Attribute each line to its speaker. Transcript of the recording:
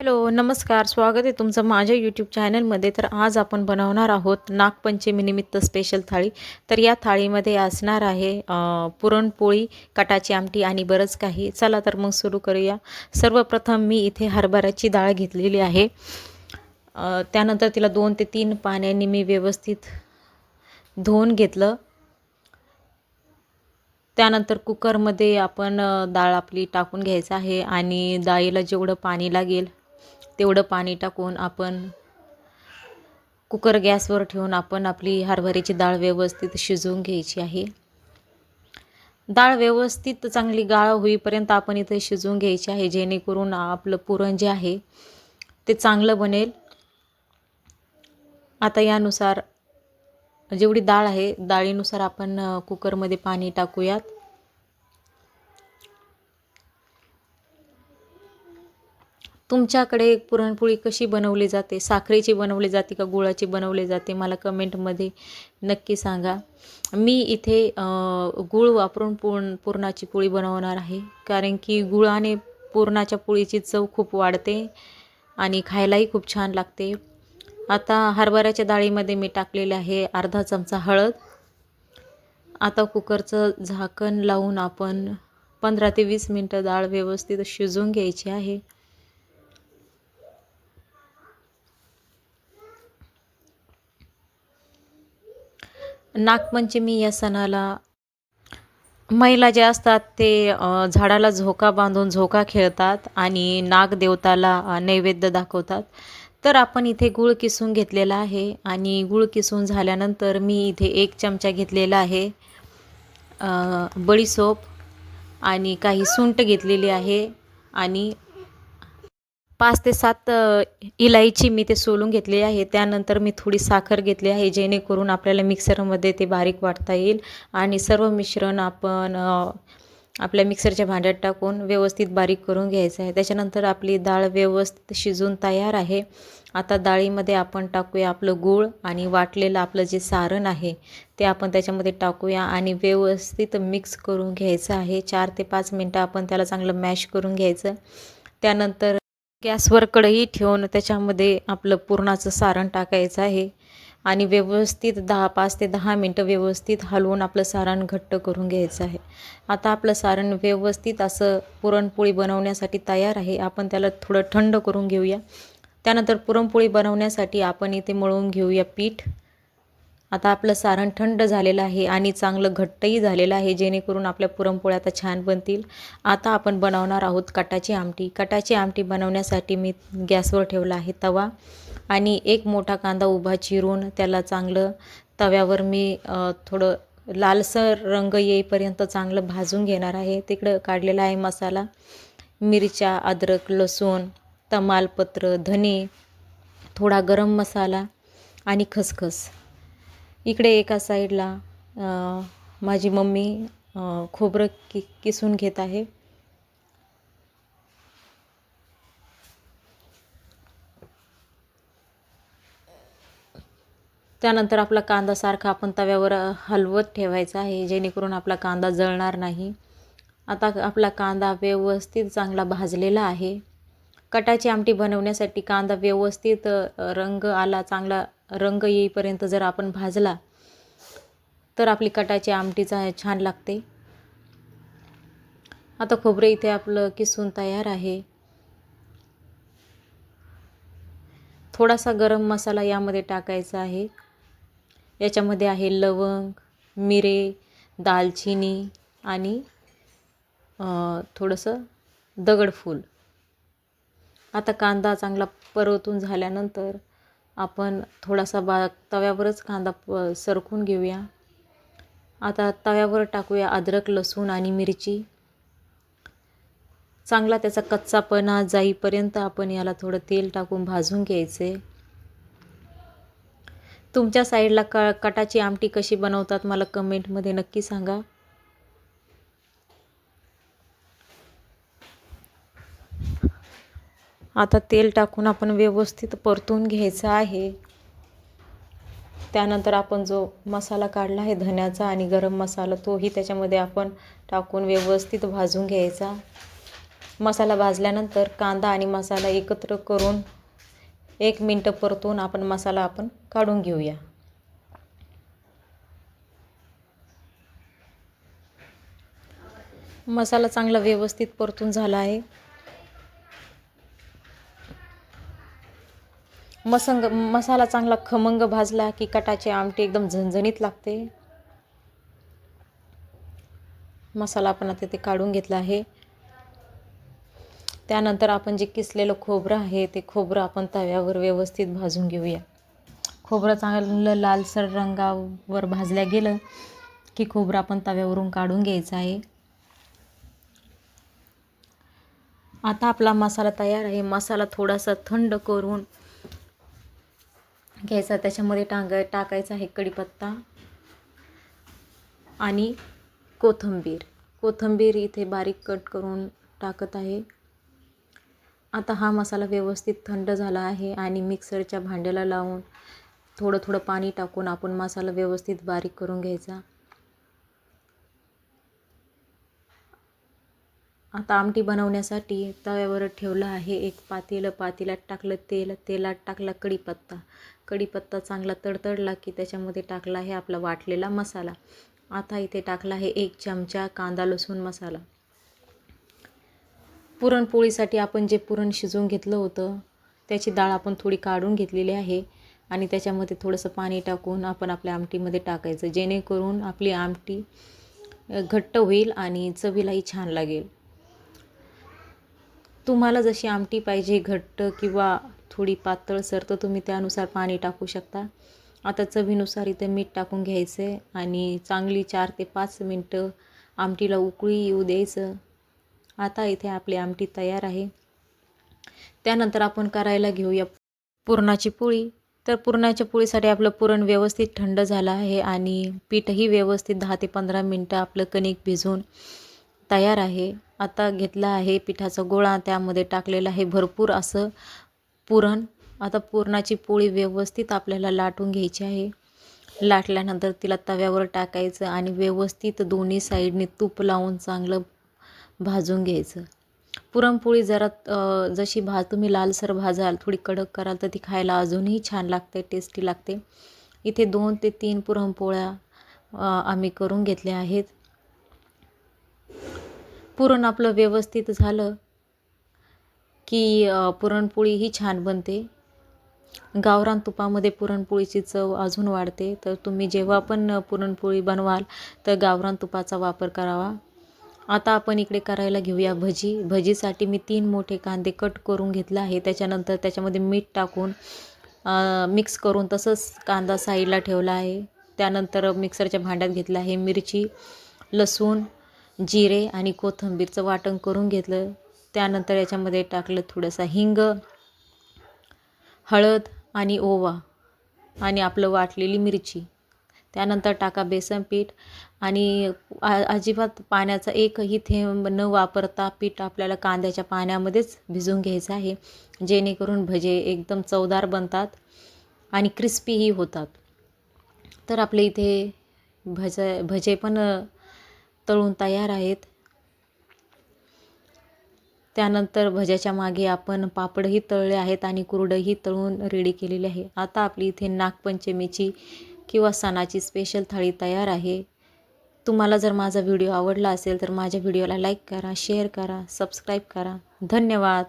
Speaker 1: Hello नमस्कार. स्वागत आहे तुमचं माझ्या यूट्यूब चॅनलमध्ये तर आज आपण बनवणार आहोत नागपंचमीनिमित्त स्पेशल थाळी. तर या थाळीमध्ये असणार आहे पुरणपोळी कटाची आमटी आणि बरंच काही. चला तर मग सुरू करूया. सर्वप्रथम मी इथे हरभऱ्याची डाळ घेतलेली आहे. त्यानंतर तिला दोन ते तीन पाण्याने मी व्यवस्थित धुवून घेतलं. त्यानंतर कुकरमध्ये आपण डाळ आपली टाकून घ्यायचं आहे आणि डाळीला जेवढं पाणी लागेल तेवढं पाणी टाकून आपण कुकर गॅसवर ठेवून आपण आपली हरभऱ्याची डाळ व्यवस्थित शिजवून घ्यायची आहे. डाळ व्यवस्थित चांगली गाळ होईपर्यंत आपण इथे शिजवून घ्यायची आहे. जेणेकरून आपलं पुरण जे आहे ते चांगलं बनेल. आता यानुसार जेवढी डाळ आहे डाळीनुसार आपण कुकरमध्ये पाणी टाकूयात. तुमच्याकडे पुरणपोळी कशी बनवली जाते? साखरेची बनवली जाते का गुळाची बनवली जाते? मला कमेंटमध्ये नक्की सांगा. मी इथे गुळ गूळ वापरून पूर्ण पुरणाची पोळी बनवणार आहे. कारण की गुळाने पुरणाच्या पोळीची चव खूप वाढते आणि खायलाही खूप छान लागते. आता हरभऱ्याच्या डाळीमध्ये मी टाकलेले आहे अर्धा चमचा हळद. आता कुकरचं झाकण लावून आपण पंधरा ते वीस मिनटं डाळ व्यवस्थित शिजवून घ्यायची आहे. नागपंचमी या सणाला महिला जे असतात ते झाडाला झोका बांधून झोका खेळतात आणि नागदेवताला नैवेद्य दाखवतात. तर आपण इथे गूळ किसून घेतलेला आहे आणि गूळ किसून झाल्यानंतर मी इथे एक चमचा घेतलेला आहे बडीसोप आणि काही सुंट घेतलेली आहे आणि पाच ते सात इलायची मी ते सोलून घेतली आहे. त्यानंतर मी थोडी साखर घेतली आहे जेणेकरून आपल्याला मिक्सरमध्ये ते बारीक वाटता येईल. आणि सर्व मिश्रण आपण आपल्या मिक्सरच्या भांड्यात टाकून व्यवस्थित बारीक करून घ्यायचं आहे. त्याच्यानंतर आपली डाळ व्यवस्थित शिजून तयार आहे. आता डाळीमध्ये आपण टाकूया आपलं गूळ आणि वाटलेलं आपलं जे सारण आहे ते आपण त्याच्यामध्ये टाकूया आणि व्यवस्थित मिक्स करून घ्यायचं आहे. चार ते पाच मिनटं आपण त्याला चांगलं मॅश करून घ्यायचं. त्यानंतर गॅसवर कढई ठेवून त्याच्यामध्ये आपलं पुरणाचं सारण टाकायचं आहे. आणि व्यवस्थित दहा पाच ते दहा मिनटं व्यवस्थित हलवून आपलं सारण घट्ट करून घ्यायचं आहे. आता आपलं सारण व्यवस्थित असं पुरणपोळी बनवण्यासाठी तयार आहे. आपण त्याला थोडं थंड करून घेऊया. त्यानंतर पुरणपोळी बनवण्यासाठी आपण इथे मळून घेऊया पीठ. आता आपलं सारण थंड झालेलं आहे आणि चांगलं घट्टही झालेलं आहे जेणेकरून आपल्या पुरणपोळ्या आता छान बनतील. आता आपण बनवणार आहोत कटाची आमटी. कटाची आमटी बनवण्यासाठी मी गॅसवर ठेवला आहे तवा आणि एक मोठा कांदा उभा चिरून त्याला चांगलं तव्यावर मी थोडं लालसर रंग येईपर्यंत चांगलं भाजून घेणार आहे. तिकडं काढलेला आहे मसाला मिरच्या अद्रक लसूण तमालपत्र धने थोडा गरम मसाला आणि खसखस. इकडे एका साईडला माझी मम्मी खोबरं कि किसून घेत आहे. त्यानंतर आपला कांदा सारखा आपण तव्यावर हलवत ठेवायचा आहे जेणेकरून आपला कांदा जळणार नाही. आता आपला कांदा व्यवस्थित चांगला भाजलेला आहे. कटाची आमटी बनवण्यासाठी कांदा व्यवस्थित रंग आला चांगला रंग येईपर्यंत जर आपण भाजला तर आपली कटाची आमटीचा छान लागते. आता खोबरं इथे आपलं किसून तयार आहे. थोडासा गरम मसाला यामध्ये टाकायचा आहे. याच्यामध्ये आहे लवंग मिरे दालचिनी आणि थोडंसं दगडफूल. आता कांदा चांगला परतून झाल्यानंतर आपण थोडासा बा तव्यावरच कांदा प सरकून घेऊया. आता तव्यावर टाकूया अद्रक लसूण आणि मिरची. चांगला त्याचा कच्चापणा जाईपर्यंत आपण याला थोडं तेल टाकून भाजून घ्यायचे. तुमच्या साईडला क कटाची आमटी कशी बनवतात मला कमेंटमध्ये नक्की सांगा. आता तेल टाकून आपण व्यवस्थित परतून घ्यायचं आहे. त्यानंतर आपण जो मसाला काढला आहे धन्याचा आणि गरम मसाला तोही त्याच्यामध्ये आपण टाकून व्यवस्थित भाजून घ्यायचा. मसाला भाजल्यानंतर कांदा आणि मसाला एकत्र करून एक मिनटं परतून आपण मसाला आपण काढून घेऊया. मसाला चांगला व्यवस्थित परतून झाला आहे. मसंग मसाला चांगला खमंग भाजला की कटाची आमटी एकदम झणझणीत लागते. मसाला आपण आता ते काढून घेतला आहे. त्यानंतर आपण जे किसलेलं खोबरं आहे ते खोबरं आपण तव्यावर व्यवस्थित भाजून घेऊया. खोबरं चांगलं लालसर रंगावर भाजल्या गेलं की खोबरं आपण तव्यावरून काढून घ्यायचं आहे. आता आपला मसाला तयार आहे. मसाला थोडासा थंड करून घ्यायचा त्याच्यामध्ये टांग टाकायचा आहे कढीपत्ता आणि कोथिंबीर. कोथिंबीर इथे बारीक कट करून टाकत आहे. आता हा मसाला व्यवस्थित थंड झाला आहे आणि मिक्सरच्या भांड्याला लावून थोडं थोडं पाणी टाकून आपण मसाला व्यवस्थित बारीक करून घ्यायचा. आता आमटी बनवण्यासाठी तव्यावर ठेवलं आहे एक पातेलं. पातेल्यात टाकलं तेल तेलात टाकला कढीपत्ता. कढीपत्ता चांगला तडतडला की त्याच्यामध्ये टाकला आहे आपला वाटलेला मसाला. आता इथे टाकला आहे एक चमचा कांदा लसूण मसाला. पुरणपोळीसाठी आपण जे पुरण शिजवून घेतलं होतं त्याची डाळ आपण थोडी काढून घेतलेली आहे आणि त्याच्यामध्ये थोडंसं पाणी टाकून आपण आपल्या आमटीमध्ये टाकायचं जेणेकरून आपली आमटी घट्ट होईल आणि चवीलाही छान लागेल. तुम्हाला जशी आमटी पाहिजे घट्ट किंवा थोडी पातळसर तर तुम्ही त्यानुसार पाणी टाकू शकता. आता चवीनुसार इथं मीठ टाकून घ्यायचं आहे आणि चांगली चार ते पाच मिनटं आमटीला उकळी येऊ द्यायचं. आता इथे आपली आमटी तयार आहे. त्यानंतर आपण करायला घेऊया पुरणाची पोळी. तर पुरणाच्या पोळीसाठी आपलं पुरण व्यवस्थित थंड झालं आहे आणि पीठही व्यवस्थित दहा ते पंधरा मिनटं आपलं कणिक भिजून तयार आहे. आता घेतला आहे पिठाचा गोळा त्यामध्ये टाकलेला आहे भरपूर असं पुरण. आता पुरणाची पोळी व्यवस्थित आपल्याला लाटून घ्यायची आहे. लाटल्यानंतर तिला तव्यावर टाकायचं आणि व्यवस्थित दोन्ही साईडने तूप लावून चांगलं भाजून घ्यायचं. पुरणपोळी जरा जशी भाज तुम्ही लालसर भाजाल थोडी कडक कराल तर ती खायला अजूनही छान लागते टेस्टी लागते. इथे दोन ते तीन पुरणपोळ्या आम्ही करून घेतल्या आहेत. पुरण आपलं व्यवस्थित झालं. की पुरणपोळी ही छान बनते. गावरान तुपामध्ये पुरणपोळीची चव अजून वाढते. तर तुम्ही जेव्हा पण पुरणपोळी बनवाल तर गावरान तुपाचा वापर करावा. आता आपण इकडे करायला घेऊया भजी. भजीसाठी मी तीन मोठे कांदे कट करून घेतला आहे त्याच्यानंतर त्याच्यामध्ये मीठ टाकून मिक्स करून तसंच कांदा साईडला ठेवला आहे. त्यानंतर मिक्सरच्या भांड्यात घेतला आहे मिरची लसूण जिरे आणि कोथिंबीरचं वाटण करून घेतलं. त्यानंतर याच्यामध्ये टाकलं थोडंसं हिंग हळद आणि ओवा आणि आपलं वाटलेली मिरची. त्यानंतर टाका बेसन पीठ आणि अजिबात पाण्याचा एकही थेंब न वापरता पीठ आपल्याला कांद्याच्या पाण्यामध्येच भिजवून घ्यायचं आहे. जेणेकरून भजे एकदम चवदार बनतात आणि क्रिस्पीही होतात. तर आपले इथे भज भजे पण तळून तयार आहेत. त्यानंतर भज्याच्या मागे आपण पापडही तळले आहेत आणि कुरडंही तळून रेडी केलेली आहे. आता आपली इथे नागपंचमीची किंवा सणाची स्पेशल थाळी तयार आहे. तुम्हाला जर माझा व्हिडिओ आवडला असेल तर माझ्या व्हिडिओला लाईक करा शेअर करा सबस्क्राईब करा. धन्यवाद.